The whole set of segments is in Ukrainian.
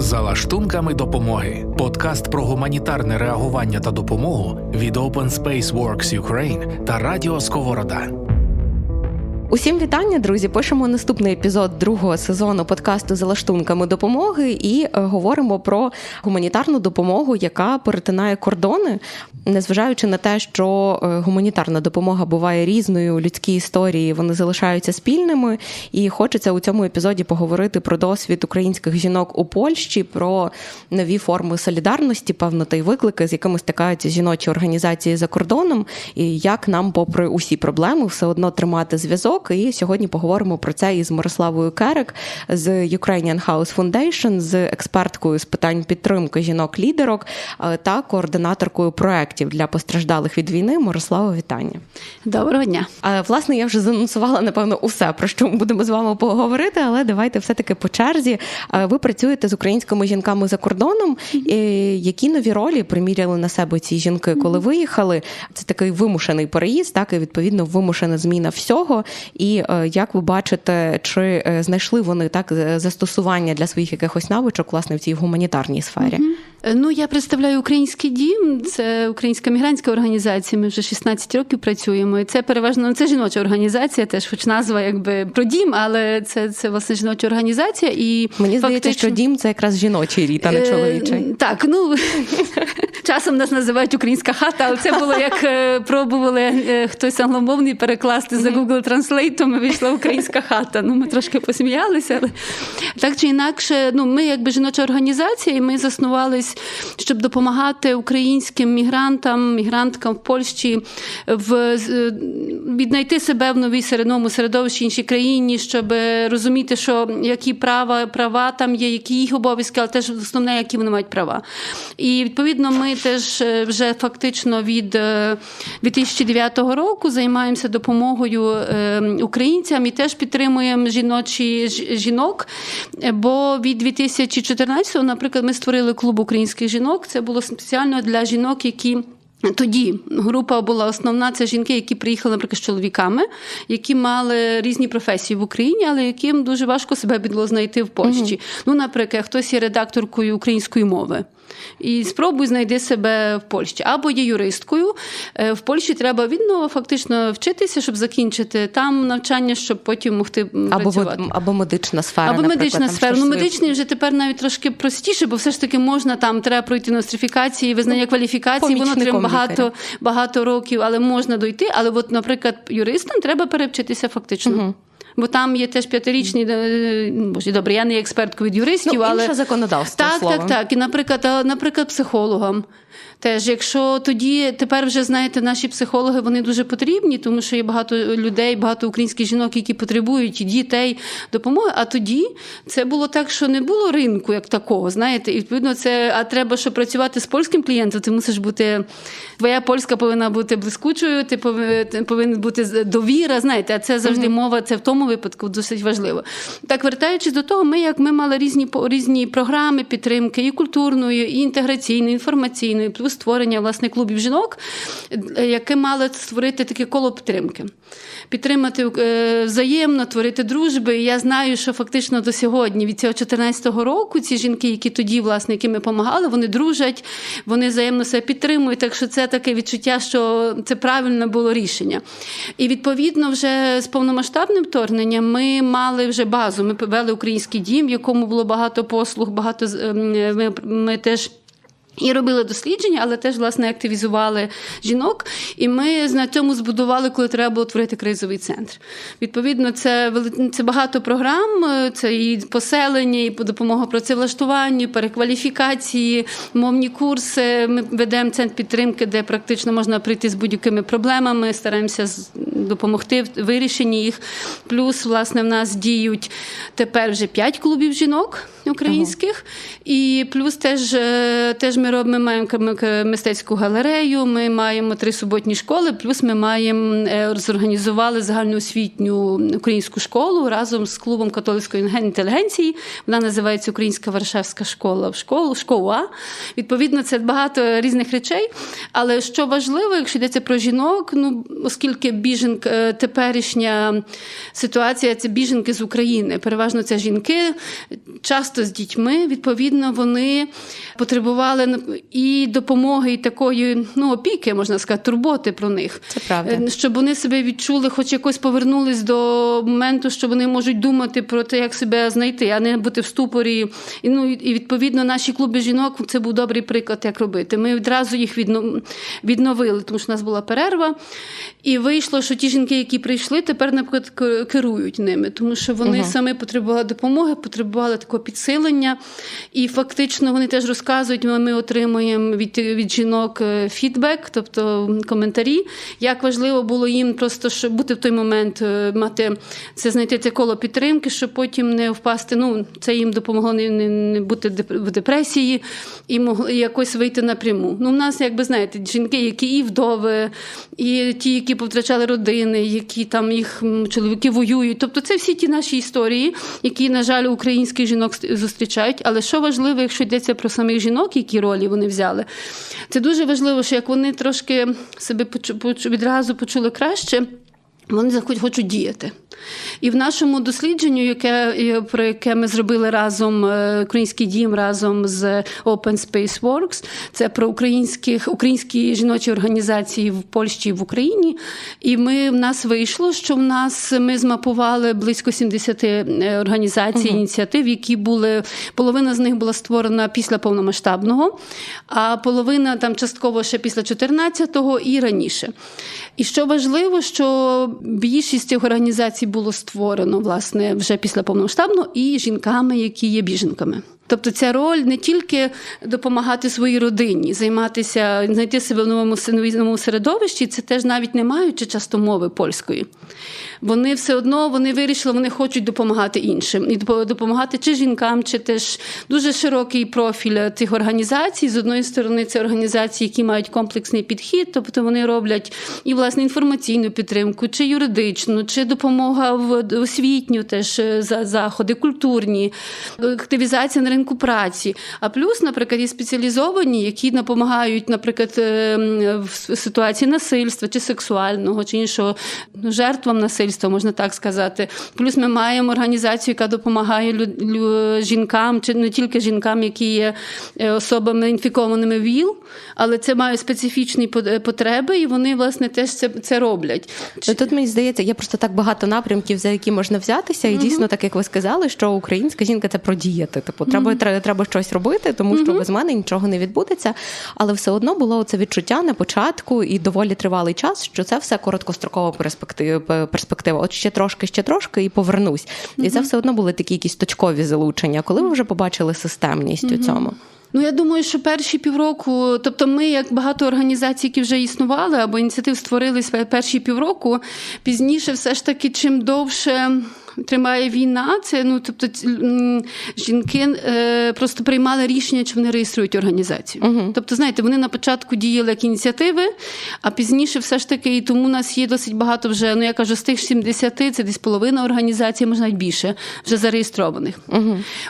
За лаштунками допомоги. Подкаст про гуманітарне реагування та допомогу від Open Space Works Ukraine та Радіо Сковорода. Усім вітання, друзі. Пишемо наступний епізод другого сезону подкасту за лаштунками допомоги і е, говоримо про гуманітарну допомогу, яка перетинає кордони, незважаючи на те, що е, гуманітарна допомога буває різною, людські історії вони залишаються спільними. І хочеться у цьому епізоді поговорити про досвід українських жінок у Польщі, про нові форми солідарності, певно, та й виклики, з якими стикаються жіночі організації за кордоном, і як нам, попри усі проблеми, все одно тримати зв'язок. І сьогодні поговоримо про це із Мирославою Керек з Ukrainian House Foundation, з експерткою з питань підтримки жінок-лідерок е, та координаторкою проєктів для постраждалих від війни. Мирослава, вітання. Доброго дня. А, Власне, я вже занонсувала напевно усе, про що ми будемо з вами поговорити, але давайте все-таки по черзі. Е, Ви працюєте з українськими жінками за кордоном. Які нові ролі приміряли на себе ці жінки, коли виїхали? Це такий вимушений переїзд, так і відповідно вимушена зміна всього. І е, як ви бачите, чи е, знайшли вони так е, застосування для своїх якихось навичок власне в цій гуманітарній сфері? Е, Ну, я представляю український дім, це українська мігрантська організація. Ми вже 16 років працюємо. І це переважно ну, це жіноча організація, теж хоч назва якби про дім, але це, це власне жіноча організація. І Мені здається, фактично- що дім це якраз жіночий рід, а не Е, чоловічий. Так, ну часом нас називають українська хата, але це було як е, пробували е, хтось англомовний перекласти за Google Translate, і вийшла українська хата. Ну, ми трошки посміялися, але так чи інакше, ну ми якби жіноча організація, і ми заснувались, щоб допомагати українським мігрантам, мігранткам в Польщі в віднайти себе в новій середньому середовищі іншій країні, щоб розуміти, що які права, права там є, які їх обов'язки, але теж основне, які вони мають права. І відповідно, ми теж е, вже фактично від е, 2009 року займаємося допомогою е, українцям і теж підтримуємо жіночі жінок. Е, Бо від 2014-го, наприклад, ми створили клуб українських жінок. Це було спеціально для жінок, які. Тоді група була основна. Це жінки, які приїхали, наприклад, з чоловіками, які мали різні професії в Україні, але яким дуже важко себе було знайти в Польщі. Ну, наприклад, хтось є редакторкою української мови. І спробуй знайди себе в Польщі. Або є юристкою. Е, В Польщі треба відно фактично вчитися, щоб закінчити там навчання, щоб потім могти Або, працювати. мед- або медична сфера. Або медична сфера. Ну, медичний вже тепер навіть трошки простіше, бо все ж таки можна там треба пройти нострифікації, визнання кваліфікації, воно треба багато, багато років, але можна дойти. Але, от, наприклад, юристам треба перевчитися фактично. Бо там є теж п'ятирічні, е, боже, добре, я не експерткою від юристів, Ну, але інше законодавство, Так, словом. так, так. І, наприклад, наприклад, психологам. Теж, якщо тоді тепер вже знаєте, наші психологи вони дуже потрібні, тому що є багато людей, багато українських жінок, які потребують дітей допомоги. А тоді це було так, що не було ринку як такого. Знаєте, і відповідно це а треба, щоб працювати з польським клієнтом, ти мусиш бути твоя польська повинна бути блискучою, ти повинен, бути довіра. Знаєте, а це завжди мова. Це в тому випадку досить важливо. Так, вертаючись до того, ми як ми мали різні різні програми підтримки, і культурної, і інтеграційної, і інформаційної, плюс створення власне клубів жінок, е, яке мало створити таке коло підтримки. Підтримати е, взаємно, творити дружби. І я знаю, що фактично до сьогодні, від цього 14-го року, ці жінки, які тоді, власне, які ми допомагали, вони дружать, вони взаємно себе підтримують. Так що це таке відчуття, що це правильне було рішення. І відповідно, вже з повномасштабним вторгненням ми мали вже базу. Ми повели український дім, в якому було багато послуг, багато ем, ми, ми теж. І робили дослідження, але теж власне активізували жінок. І ми на цьому збудували, коли треба було творити кризовий центр. Відповідно, це це багато програм. е, Це і поселення, і допомога працевлаштуванню, перекваліфікації, мовні курси. Ми ведемо центр підтримки, де практично можна прийти з будь-якими проблемами. Стараємося допомогти в вирішенні їх. Плюс, власне, в нас діють тепер вже п'ять клубів жінок українських, і плюс теж, е, теж ми робимо ми маємо мистецьку галерею, ми маємо три суботні школи, плюс ми маємо е, зорганізували загальноосвітню українську школу разом з клубом католицької інтелігенції. Вона називається Українська Варшавська школа в школу, школа. Відповідно, це багато різних речей. Але що важливо, якщо йдеться про жінок, ну оскільки біженк е, теперішня ситуація це біженки з України. Переважно це жінки. Часто з дітьми. Відповідно, вони потребували і допомоги, і такої ну, опіки, можна сказати, турботи про них. Це правда. Е, Щоб вони себе відчули, хоч якось повернулись до моменту, що вони можуть думати про те, як себе знайти, а не бути в ступорі. І, ну, і відповідно, наші клуби жінок це був добрий приклад, як робити. Ми відразу їх відновили, тому що в нас була перерва. І вийшло, що ті жінки, які прийшли, тепер, наприклад, керують ними, тому що вони самі потребували допомоги, потребували такого підсилення. І фактично вони теж розказують, ми отримуємо від, від жінок е, фідбек, тобто коментарі, як важливо було їм просто щоб бути в той момент, е, мати це знайти це коло підтримки, щоб потім не впасти. Ну, це їм допомогло не, не, бути в депресії і могли якось вийти напряму. Ну, в нас, якби знаєте, жінки, які і вдови, і ті, які повтрачали родини, які там їх чоловіки воюють. Тобто, це всі ті наші історії, які, на жаль, українських жінок зустрічають. Але що важливо, якщо йдеться про самих жінок, які ролі вони взяли, це дуже важливо, що як вони трошки себе відразу почули краще. Вони хочуть діяти. І в нашому дослідженні, яке, про яке ми зробили разом, е, Український дім разом з Open Space Works, це про українських, українські жіночі організації в Польщі і в Україні. І ми, в нас вийшло, що в нас ми змапували близько 70 е, організацій, ініціатив, які були, половина з них була створена після повномасштабного, а половина там частково ще після 14-го і раніше. І що важливо, що більшість цих організацій було створено власне вже після повномасштабного і жінками, які є біженками. Тобто ця роль не тільки допомагати своїй родині, займатися, знайти себе в новому новому середовищі, це теж навіть не маючи часто мови польської. Вони все одно вони вирішили, вони хочуть допомагати іншим і допомагати чи жінкам, чи теж дуже широкий профіль цих організацій. З одної сторони, це організації, які мають комплексний підхід, тобто вони роблять і власне інформаційну підтримку, чи юридичну, чи допомога в освітню, теж е, за заходи, культурні, активізація на ринку праці. А плюс, наприклад, є спеціалізовані, які допомагають, наприклад, е, в ситуації насильства чи сексуального, чи іншого ну, жертвам насильства, можна так сказати. Плюс ми маємо організацію, яка допомагає лю- лю- жінкам, чи не тільки жінкам, які є е, особами інфікованими ВІЛ, але це має специфічні потреби, і вони власне теж це, це роблять. Ну, Тут мені здається, є просто так багато напрямків, за які можна взятися, і дійсно, так як ви сказали, що українська жінка це про діяти. Типу, треба, треба, треба щось робити, тому що без мене нічого не відбудеться. Але все одно було це відчуття на початку і доволі тривалий час, що це все короткострокова перспектива. перспектива. От ще трошки, ще трошки, і повернусь. І це все одно були такі якісь точкові залучення. Коли ви вже побачили системність у цьому? Ну, я думаю, що перші півроку, тобто ми, як багато організацій, які вже існували, або ініціатив створились перші півроку, пізніше все ж таки, чим довше. Тримає війна, це ну тобто жінки е, просто приймали рішення, чи вони реєструють організацію. Тобто, знаєте, вони на початку діяли як ініціативи, а пізніше все ж таки, і тому у нас є досить багато вже. Ну я кажу, з тих 70, це десь половина організацій, може навіть більше, вже зареєстрованих.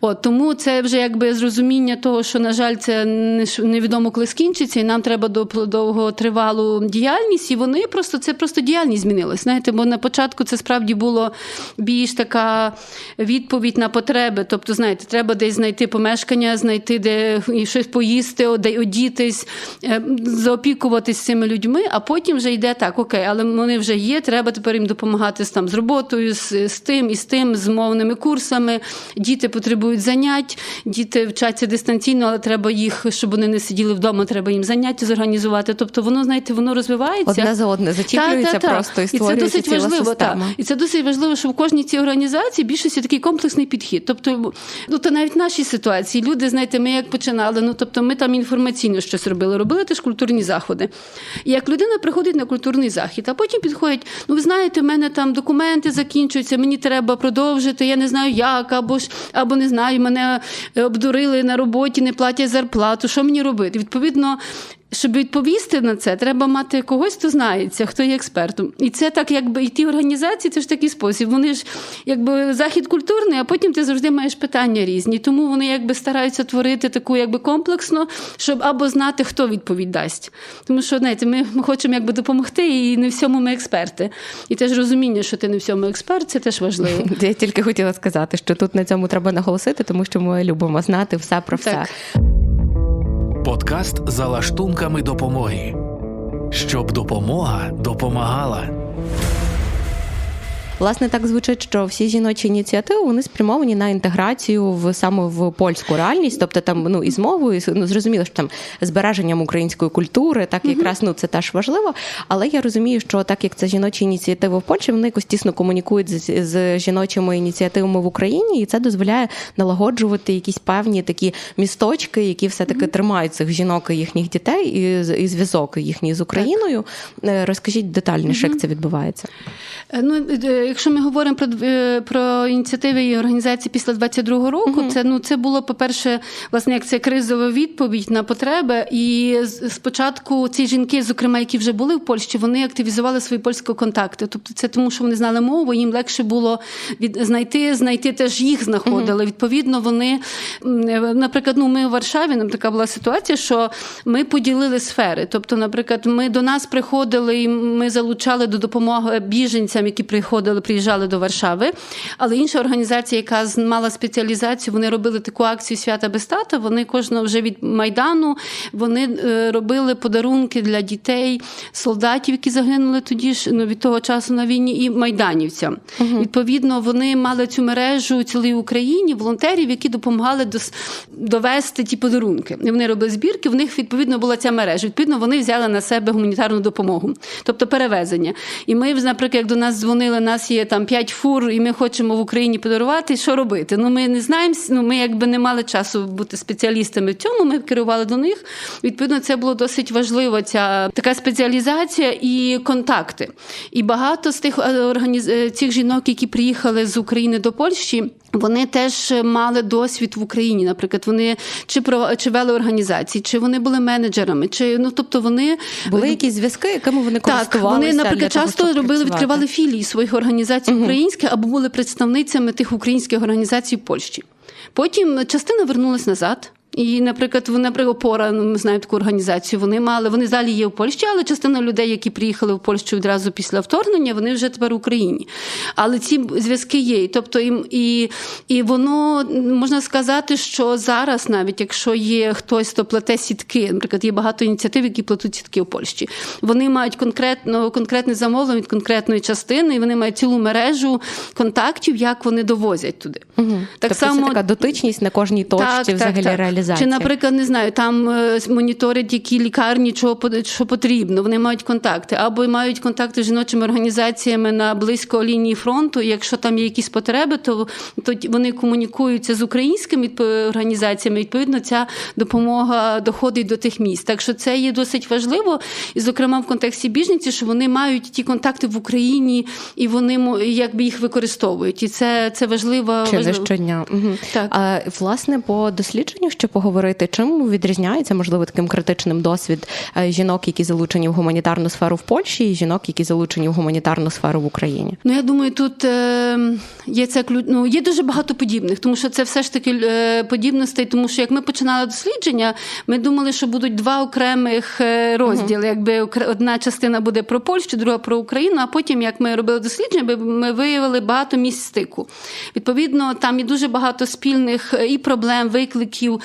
От тому це вже якби зрозуміння того, що на жаль, це не невідомо коли скінчиться, і нам треба до довготривалу діяльність, і вони просто це просто діяльність змінилась. Знаєте, бо на початку це справді було більш така відповідь на потреби. Тобто, знаєте, треба десь знайти помешкання, знайти де і щось поїсти, одітись, е, заопікуватись цими людьми, а потім вже йде так, окей, але вони вже є, треба тепер їм допомагати з, там, з роботою, з, з тим і з тим, з мовними курсами. Діти потребують занять, діти вчаться дистанційно, але треба їх, щоб вони не сиділи вдома, треба їм заняття зорганізувати. Тобто воно, знаєте, воно розвивається. Одне за одне зачіплюється Та-та-та. просто і і це досить ціла важливо. система. І це досить важливо, що в кожній цій організації більшості такий комплексний підхід. Тобто, ну то навіть в нашій ситуації люди, знаєте, ми як починали, ну тобто ми там інформаційно щось робили, робили теж культурні заходи. І як людина приходить на культурний захід, а потім підходять: ну ви знаєте, в мене там документи закінчуються, мені треба продовжити, я не знаю як, або ж або не знаю, мене е, обдурили на роботі, не платять зарплату. Що мені робити? Відповідно. Щоб відповісти на це, треба мати когось, хто знається, хто є експертом. І це так, якби і ті організації, це ж такий спосіб. Вони ж якби захід культурний, а потім ти завжди маєш питання різні. Тому вони якби стараються творити таку якби комплексно, щоб або знати, хто відповідь дасть. Тому що знаєте, ми, ми хочемо якби допомогти, і не всьому ми експерти. І теж розуміння, що ти не всьому експерт, це теж важливо. Я тільки хотіла сказати, що тут на цьому треба наголосити, тому що ми любимо знати все про все. Так. Подкаст за лаштунками допомоги. Щоб допомога допомагала. Власне, так звучить, що всі жіночі ініціативи вони спрямовані на інтеграцію в саме в польську реальність, тобто там ну і з мовою, і ну зрозуміло, що там збереженням української культури, так якраз ну це теж важливо. Але я розумію, що так як це жіночі ініціативи в Польщі, вони якось тісно комунікують з, з жіночими ініціативами в Україні, і це дозволяє налагоджувати якісь певні такі місточки, які все таки тримають цих жінок і їхніх дітей, і, і зв'язок їхній з Україною. Е, Розкажіть детальніше, як це відбувається. Е, Ну, е, якщо ми говоримо про, е, про ініціативи і організації після 22-го року, це ну це було, по-перше, власне, як це кризова відповідь на потреби. І спочатку ці жінки, зокрема, які вже були в Польщі, вони активізували свої польські контакти. Тобто, це тому, що вони знали мову, їм легше було від знайти, знайти теж їх знаходили. Відповідно, вони, наприклад, ну ми у Варшаві нам така була ситуація, що ми поділили сфери. Тобто, наприклад, ми до нас приходили, і ми залучали до допомоги біженцям, які приходили, приїжджали до Варшави. Але інша організація, яка мала спеціалізацію, вони робили таку акцію свята без тата. Вони кожного вже від майдану вони е, робили подарунки для дітей, солдатів, які загинули тоді ж ну, від того часу на війні, і майданівцям. Відповідно, вони мали цю мережу у цілій Україні, волонтерів, які допомагали довести ті подарунки. І вони робили збірки. В них відповідно була ця мережа. Відповідно, вони взяли на себе гуманітарну допомогу, тобто перевезення. І ми, наприклад, як до нас дзвонили, нас є там 5 фур, і ми хочемо в Україні подарувати. Що робити? Ну ми не знаємо. Ну ми якби не мали часу бути спеціалістами в цьому. Ми керували до них. Відповідно, це було досить важливо. Ця така спеціалізація і контакти. І багато з тих е, організ... е, цих жінок, які приїхали з України до Польщі. Вони теж мали досвід в Україні. Наприклад, вони чи про чи вели організації, чи вони були менеджерами, чи ну тобто вони Були якісь зв'язки, якими вони так, вони, наприклад, того, часто робили, працювати? відкривали філії своїх організацій українських або були представницями тих українських організацій в Польщі. Потім частина вернулась назад. І, наприклад, вони, наприклад, опора, ну, ми знаємо таку організацію. Вони мали, вони далі є в Польщі, але частина людей, які приїхали в Польщу відразу після вторгнення, вони вже тепер в Україні. Але ці зв'язки є. Тобто, і, і, і воно можна сказати, що зараз, навіть якщо є хтось, хто плете сітки, наприклад, є багато ініціатив, які плетуть сітки в Польщі. Вони мають конкретно конкретне замовлення від конкретної частини, і вони мають цілу мережу контактів, як вони довозять туди. Угу. Так тобто само це така дотичність на кожній точці взагалі реалізації. Чи, наприклад, не знаю, там е, моніторять які лікарні, чого що потрібно. Вони мають контакти, або мають контакти з жіночими організаціями на близько лінії фронту. І якщо там є якісь потреби, то, то вони комунікуються з українськими організаціями. Відповідно, ця допомога доходить до тих місць. Так що це є досить важливо, і зокрема в контексті біженців, що вони мають ті контакти в Україні і вони якби їх використовують. І це, це важливо. Чи важливо. щодня. Угу. Так. А, власне, по дослідженню, що поговорити, чим відрізняється, можливо, таким критичним досвід е, жінок, які залучені в гуманітарну сферу в Польщі, і жінок, які залучені в гуманітарну сферу в Україні? Ну, я думаю, тут е, є це ну, є дуже багато подібних, тому що це все ж таки е, подібностей, тому що як ми починали дослідження, ми думали, що будуть два окремих розділи. Якби одна частина буде про Польщу, друга про Україну. А потім, як ми робили дослідження, ми- виявили багато місць стику. Відповідно, там є дуже багато спільних і проблем, викликів.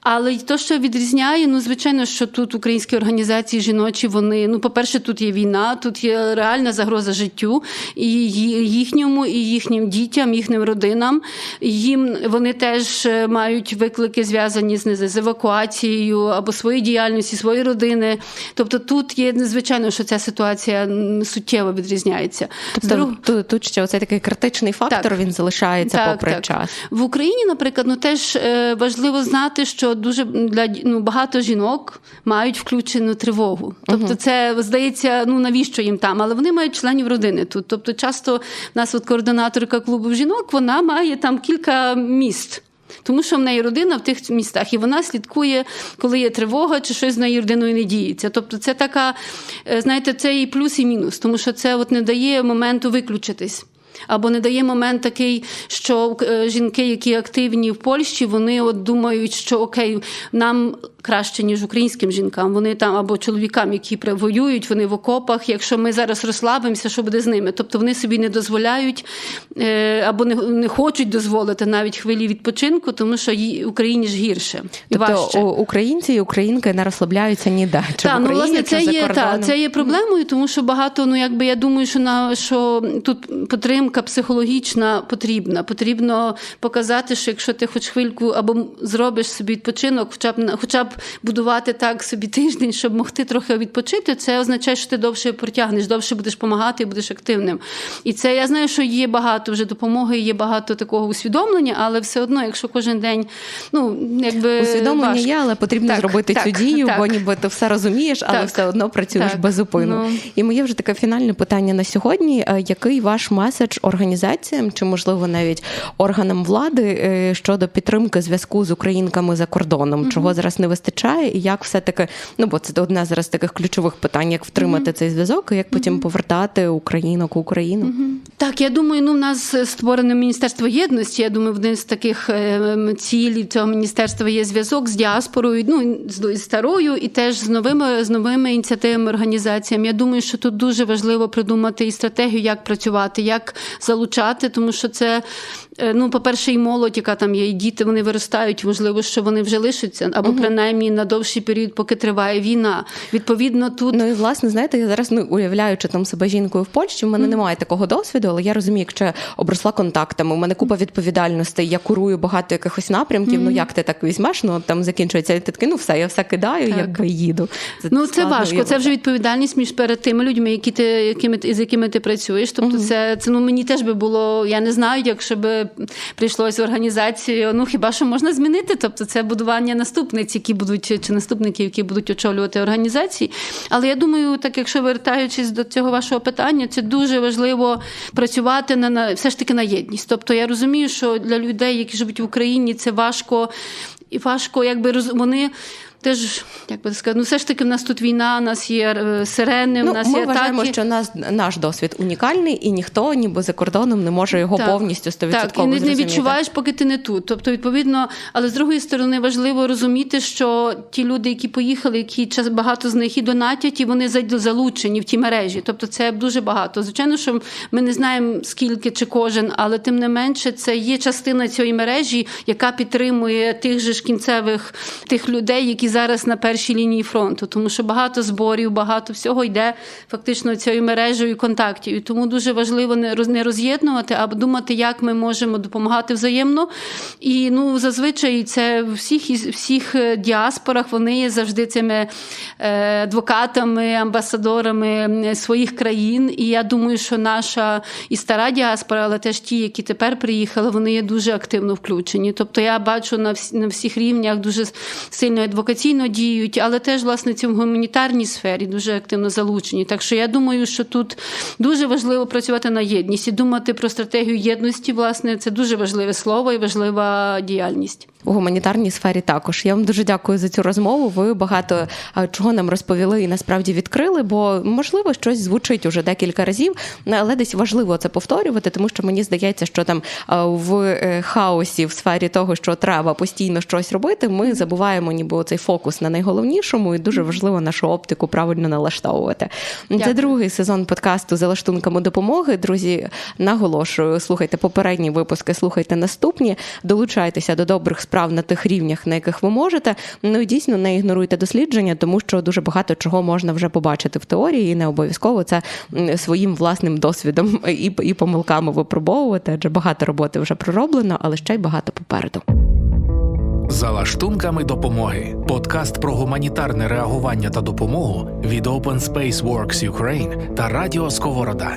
Але й то, що відрізняє, ну звичайно, що тут українські організації жіночі, вони ну, по-перше, тут є війна, тут є реальна загроза життю і їхньому, і їхнім дітям, їхнім родинам. Їм вони теж е, мають виклики зв'язані з, з евакуацією або своєю діяльністю, свої родини. Тобто тут є звичайно, що ця ситуація суттєво відрізняється. Тобто друг- тут, тут ще оцей такий критичний фактор Так. він залишається попри час. В Україні, наприклад, ну теж е, важливо знати, що дуже для ну, багато жінок мають включену тривогу. Тобто, це здається, ну навіщо їм там, але вони мають членів родини тут. Тобто, часто в нас от координаторка клубу жінок, вона має там кілька міст. Тому що в неї родина в тих містах, і вона слідкує, коли є тривога, чи щось з нею родиною не діється. Тобто, це така, е, знаєте, це і плюс, і мінус, тому що це от не дає моменту виключитись. Або не дає момент такий, що е, жінки, які активні в Польщі, вони от думають, що окей, нам краще, ніж українським жінкам. Вони там або чоловікам, які воюють, вони в окопах. Якщо ми зараз розслабимося, що буде з ними? Тобто вони собі не дозволяють е, або не, не хочуть дозволити навіть хвилі відпочинку, тому що їй Україні ж гірше Тобто українці і українки не розслабляються ніде. Чи Так, ну власне, це є, та, це є проблемою, тому що багато, ну якби я думаю, що на що тут підтримка психологічна потрібна. Потрібно показати, що якщо ти хоч хвильку або зробиш собі відпочинок, хоча б хоча б будувати так собі тиждень, щоб могти трохи відпочити, це означає, що ти довше протягнеш, довше будеш допомагати і будеш активним. І це я знаю, що є багато вже допомоги, є багато такого усвідомлення, але все одно, якщо кожен день, ну якби Усвідомлення важко. є, але потрібно Так, зробити так, цю дію, так. бо ніби ти все розумієш, але Так. все одно працюєш Так. безупинно. Ну. І моє вже таке фінальне питання на сьогодні: Е, який ваш меседж організаціям, чи можливо навіть органам влади е, щодо підтримки зв'язку з українками за кордоном? Чого зараз не вистачає, і як все таки, ну бо це одне зараз таких ключових питань, як втримати цей зв'язок, і як потім повертати українок Україну? Так, я думаю, ну в нас створене міністерство єдності. Я думаю, один з таких е, цілей цього міністерства є зв'язок з діаспорою, ну з з старою, і теж з новими з новими ініціативами організаціями. Я думаю, що тут дуже важливо придумати і стратегію, як працювати, як залучати, тому що це. Е, Ну, по-перше, і молодь, яка там є, і діти вони виростають, можливо, що вони вже лишаться, або принаймні на довший період, поки триває війна. Відповідно, тут Ну і власне, знаєте, я зараз ну уявляючи там себе жінкою в Польщі, в мене немає такого досвіду, але я розумію, якщо я обросла контактами, у мене купа відповідальностей, я курую багато якихось напрямків. Ну як ти так візьмеш? Ну там закінчується, і ти такий, ну все, я все кидаю, Так. якби їду. Ну, це важко. Це вже відповідальність між перед тими людьми, які ти, якими з якими ти працюєш. Тобто, це, це ну мені теж би було. Я не знаю, якщо би прийшлось в організацію. Ну хіба що можна змінити? Тобто, це будування наступниць, які будуть чи наступників, які будуть очолювати організації. Але я думаю, так якщо вертаючись до цього вашого питання, це дуже важливо працювати на, на все ж таки на єдність. Тобто, я розумію, що для людей, які живуть в Україні, це важко і важко, якби роз вони. Теж, як би сказати, ну все ж таки в нас тут війна, у нас є е, сирени, Ну, у нас ми є вважаємо, атаки. що нас наш досвід унікальний, і ніхто ніби за кордоном не може його Так. повністю 100% Так, і не, не відчуваєш, поки ти не тут. Тобто, відповідно, але з другої сторони важливо розуміти, що ті люди, які поїхали, які час багато з них і донатять, і вони залучені в ті мережі. Тобто, це дуже багато. Звичайно, що ми не знаємо скільки чи кожен, але тим не менше, це є частина цієї мережі, яка підтримує тих же ж кінцевих тих людей, які зараз на першій лінії фронту, тому що багато зборів, багато всього йде фактично цією мережею контактів. І тому дуже важливо не роз'єднувати, а думати, як ми можемо допомагати взаємно. І ну зазвичай це в всіх всіх е, діаспорах вони є завжди цими е, адвокатами, амбасадорами своїх країн. І я думаю, що наша і стара діаспора, але теж ті, які тепер приїхали, вони є дуже активно включені. Тобто я бачу на всіх рівнях дуже сильно адвокаційно діють, але теж власне в гуманітарній сфері дуже активно залучені. Так що я думаю, що тут дуже важливо працювати на єдність і думати про стратегію єдності. Власне, це дуже важливе слово і важлива діяльність. У гуманітарній сфері також. Я вам дуже дякую за цю розмову. Ви багато чого нам розповіли і насправді відкрили, бо можливо щось звучить уже декілька разів, але десь важливо це повторювати, тому що мені здається, що там в е, хаосі в сфері того, що треба постійно щось робити, ми забуваємо ніби цей фокус на найголовнішому, і дуже важливо нашу оптику правильно налаштовувати. Це другий сезон подкасту за лаштунками допомоги. Друзі, наголошую, слухайте попередні випуски, слухайте наступні, долучайтеся до добрих справ на тих рівнях, на яких ви можете. Ну і дійсно не ігноруйте дослідження, тому що дуже багато чого можна вже побачити в теорії, і не обов'язково це своїм власним досвідом і, і помилками випробовувати, адже багато роботи вже пророблено, але ще й багато попереду. За лаштунками допомоги. Подкаст про гуманітарне реагування та допомогу від Open Space Works Ukraine та Радіо Сковорода.